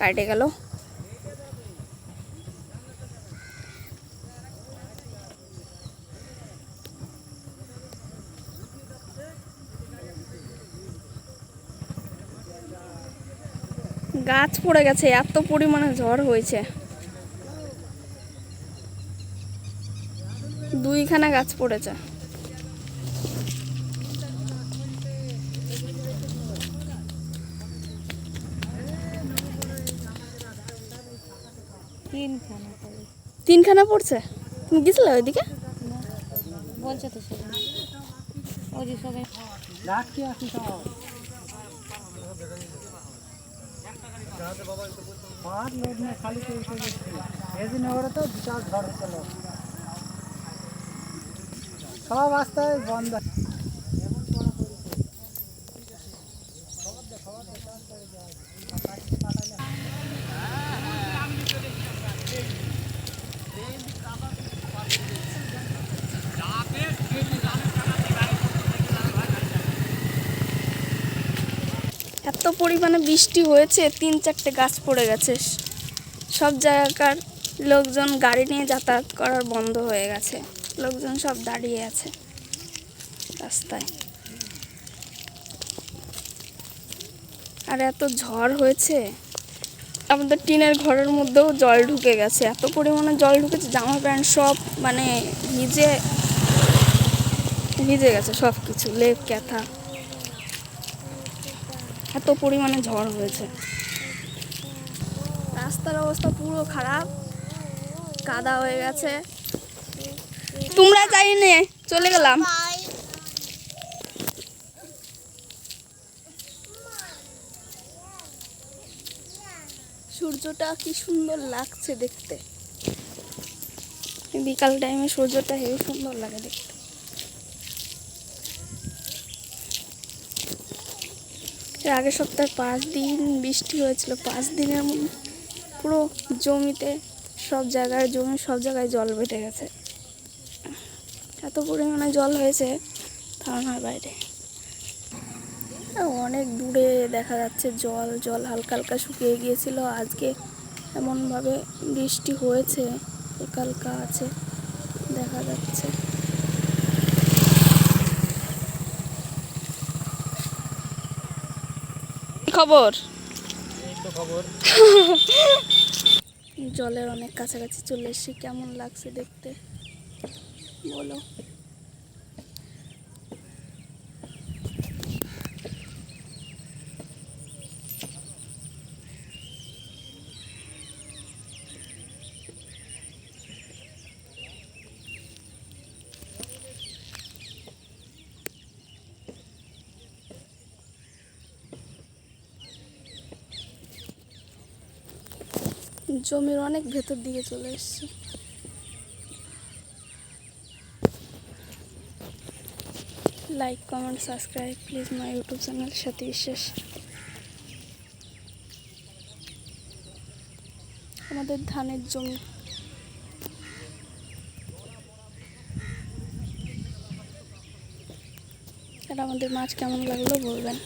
কাটে গেল। গাছ পড়ে গেছে এত পরিমাণে ঝড় হয়েছে। দুইখানা গাছ পড়েছে। তিনখানা তিনখানা পড়ছে? তুমি গেছিলে ওইদিকে? বলছে তো সবাই। সব। তো বিশাল ঝড় হয়েছিল সব রাস্তায় বন্ধ এত পরিমাণে বৃষ্টি হয়েছে, তিন চারটে গাছ পড়ে গেছে। সব জায়গাকার লোকজন গাড়ি নিয়ে যাতায়াত করার বন্ধ হয়ে গেছে। লোকজন সব দাঁড়িয়ে আছে রাস্তায়। আর এত ঝড় হয়েছে, আমাদের টিনের ঘরের মধ্যেও জল ঢুকে গেছে। এত পরিমাণে জল ঢুকেছে, জামা প্যান্ট সব মানে ভিজে ভিজে গেছে সব কিছু লেপ, ক্যাথা। এত পরিমাণে ঝড় হয়েছে। রাস্তার অবস্থা পুরো খারাপ। কাদা হয়ে গেছে। তোমরা যাই নে চলে গেলাম। সূর্যটা কি সুন্দর লাগছে দেখতে। বিকাল টাইমে সূর্যটা হেবি সুন্দর লাগে দেখতে। এর আগের সপ্তাহে পাঁচ দিন বৃষ্টি হয়েছিল, পাঁচ দিনের পুরো জমিতে সব জায়গায়, জমি সব জায়গায় জল বেঁধে গেছে। এত পরিমাণে জল হয়েছে ধারণার বাইরে। অনেক দূরে দেখা যাচ্ছে জল জল হালকা হালকা শুকিয়ে গিয়েছিল। আজকে এমনভাবে বৃষ্টি হয়েছে হালকা হালকা আছে, দেখা যাচ্ছে কি খবর? খবর। জলের অনেক কাছাকাছি চলে এসেছি কেমন লাগছে দেখতে? বলো। জমির অনেক ভেতর দিকে চলে এসেছি। Like comment subscribe please my YouTube channel সাথে বিশ্বাস আমাদের ধানের জমি। আর আমাদের মাছ কেমন লাগল বলবেন?